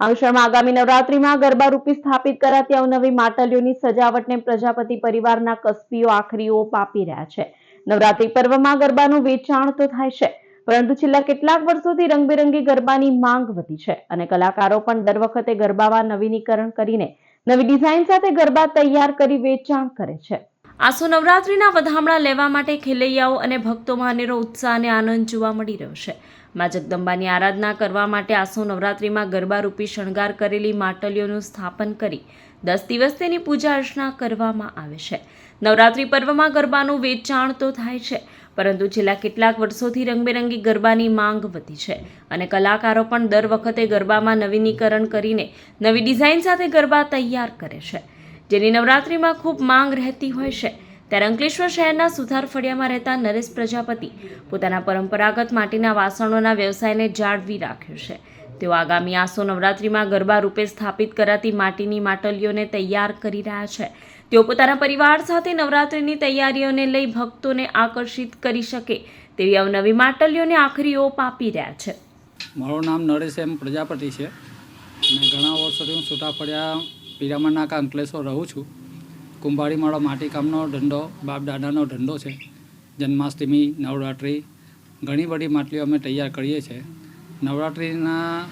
અંકલેશ્વરમાં આગામી નવરાત્રીમાં ગરબા રૂપી સ્થાપિત કરાતી અવનવી માટલીઓની સજાવટને પ્રજાપતિ પરિવારના કસબીઓ આખરી ઓપ રહ્યા છે. નવરાત્રી પર્વમાં ગરબાનું વેચાણ તો થાય છે, પરંતુ છેલ્લા કેટલાક વર્ષોથી રંગબેરંગી ગરબાની માંગ વધી છે અને કલાકારો પણ દર વખતે ગરબામાં નવીનીકરણ કરીને નવી ડિઝાઇન સાથે ગરબા તૈયાર કરી વેચાણ કરે છે. આસો નવરાત્રીના વધામણા લેવા માટે ખેલૈયાઓ અને ભક્તોમાં અનેરો ઉત્સાહ અને આનંદ જોવા મળી રહ્યો છે. મા જગદંબાની આરાધના કરવા માટે આસો નવરાત્રિમાં ગરબા રૂપી શણગાર કરેલી માટલીઓનું સ્થાપન કરી દસ દિવસ તેની પૂજા અર્ચના કરવામાં આવે છે. નવરાત્રિ પર્વમાં ગરબાનું વેચાણ તો થાય છે, પરંતુ છેલ્લા કેટલાક વર્ષોથી રંગબેરંગી ગરબાની માંગ વધી છે અને કલાકારો પણ દર વખતે ગરબામાં નવીનીકરણ કરીને નવી ડિઝાઇન સાથે ગરબા તૈયાર કરે છે, જેની નવરાત્રિમાં ખૂબ માંગ રહેતી હોય છે. ત્યારે અંકલેશ્વર શહેરના સુથાર ફળિયામાં રહેતા નરેશ પ્રજાપતિ પોતાના પરંપરાગત માટીના વાસણોના વ્યવસાયને જાળવી રાખ્યો છે. તેઓ આગામી આસો નવરાત્રિમાં ગરબા રૂપે સ્થાપિત કરાતી માટીની માટલીઓને તૈયાર કરી રહ્યા છે. તેઓ પોતાના પરિવાર સાથે નવરાત્રિની તૈયારીઓને લઈ ભક્તોને આકર્ષિત કરી શકે તેવી અવનવી માટલીઓને આખરી ઓપ આપી રહ્યા છે. મારું નામ નરેશ એમ પ્રજાપતિ છે. અને ઘણા વર્ષોથી હું છૂટાફળિયા પિરામણ નાકા અંકલેશ્વર રહું છું. કુંભારી મારો માટીકામનો ધંધો બાપ દાદાનો ધંધો છે, જન્માષ્ટમી, નવરાત્રિ, ઘણી બધી માટલીઓ અમે તૈયાર કરીએ છીએ. નવરાત્રિના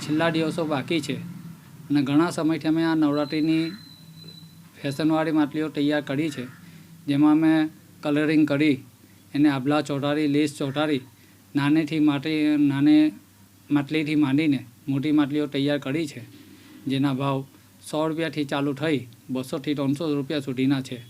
છેલ્લા દિવસો બાકી છે અને ઘણા સમયથી અમે આ નવરાત્રિની ફેશનવાળી માટલીઓ તૈયાર કરી છે. જેમાં અમે કલરિંગ કરી, એને આભલા ચોંટાડી, લેસ ચોંટાડી, નાનેથી માટી, નાને માટલીથી માંડીને મોટી માટલીઓ તૈયાર કરી છે. જેના ભાવ સો રૂપિયાથી ચાલુ થઈ. બસોથી ત્રણસો રૂપિયા સુધીના છે.